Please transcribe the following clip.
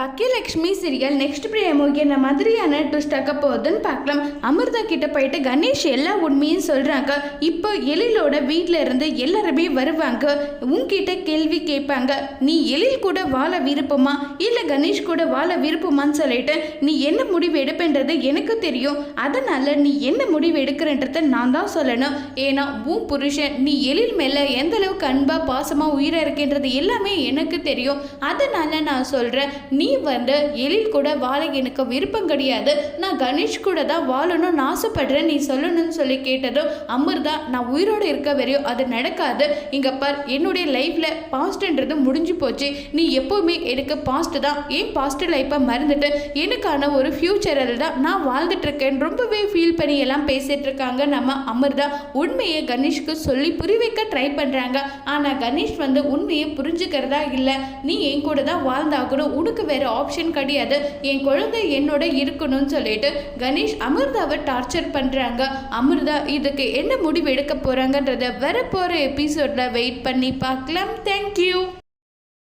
Baakiyalakshmi serial next பிரேமோ என்ன மாதிரியான twist ஆக்க போகுதுன்னு பார்க்கலாம். அமிர்தா கிட்ட போயிட்டு கணேஷ் எல்லா உண்மையும் சொல்கிறாங்க இப்போ எழிலோட வீட்டில் இருந்து எல்லாருமே வருவாங்க. உன்கிட்ட கேள்வி கேட்பாங்க. நீ எழில் கூட வாழ விருப்பமா? இல்லை கணேஷ் கூட வாழ விருப்பமான்னு சொல்லிட்டு நீ என்ன முடிவு எடுப்பேன்றது எனக்கு தெரியும். அதனால நீ என்ன முடிவு எடுக்கிறன்றத நான் தான் சொல்லணும். ஏன்னா உன் புருஷன் நீ எழில் மேலே எந்த அளவுக்கு அன்பா பாசமாக உயிராக இருக்கின்றது எல்லாமே எனக்கு தெரியும். அதனால நான் சொல்கிறேன் நீ வந்து எழில் கூட வாழ எனக்கு விருப்பம் கிடையாது. நான் கணேஷ் கூட தான் வாழணும்னு ஆசைப்படுறேன். நீ சொல்லணும்னு சொல்லி கேட்டதும் அமிர்தா நான் உயிரோடு இருக்க வரையும் அது நடக்காது. இங்கே பார் என்னுடைய லைஃப்பில் பாஸ்ட்ன்றது முடிஞ்சு போச்சு. நீ எப்போவுமே எனக்கு பாஸ்ட் தான். ஏன் பாஸ்ட் லைஃப்பை மறந்துட்டு? எனக்கான ஒரு ஃப்யூச்சரில் தான் நான் வாழ்ந்துட்டுருக்கேன் ரொம்பவே ஃபீல் பண்ணி எல்லாம் பேசிட்டு இருக்காங்க நம்ம அமிர்தா உண்மையை கணேஷ்க்கு சொல்லி புரிவிக்க ட்ரை பண்ணுறாங்க ஆனால் கணேஷ் வந்து உண்மையை புரிஞ்சுக்கிறதா இல்லை. நீ என் கூட தான் வாழ்ந்தாகணும். உனக்கு வேற ஆப்ஷன் கிடையாது. என் குழந்தை என்னோட இருக்கணும்னு சொல்லிட்டு கணேஷ் அமிர்தாவை டார்ச்சர் பண்றாங்க. அமிர்தா இதுக்கு என்ன முடிவு எடுக்க போறாங்கன்றத வரப்போற எபிசோட்ல வெயிட் பண்ணி பார்க்கலாம். தேங்க்யூ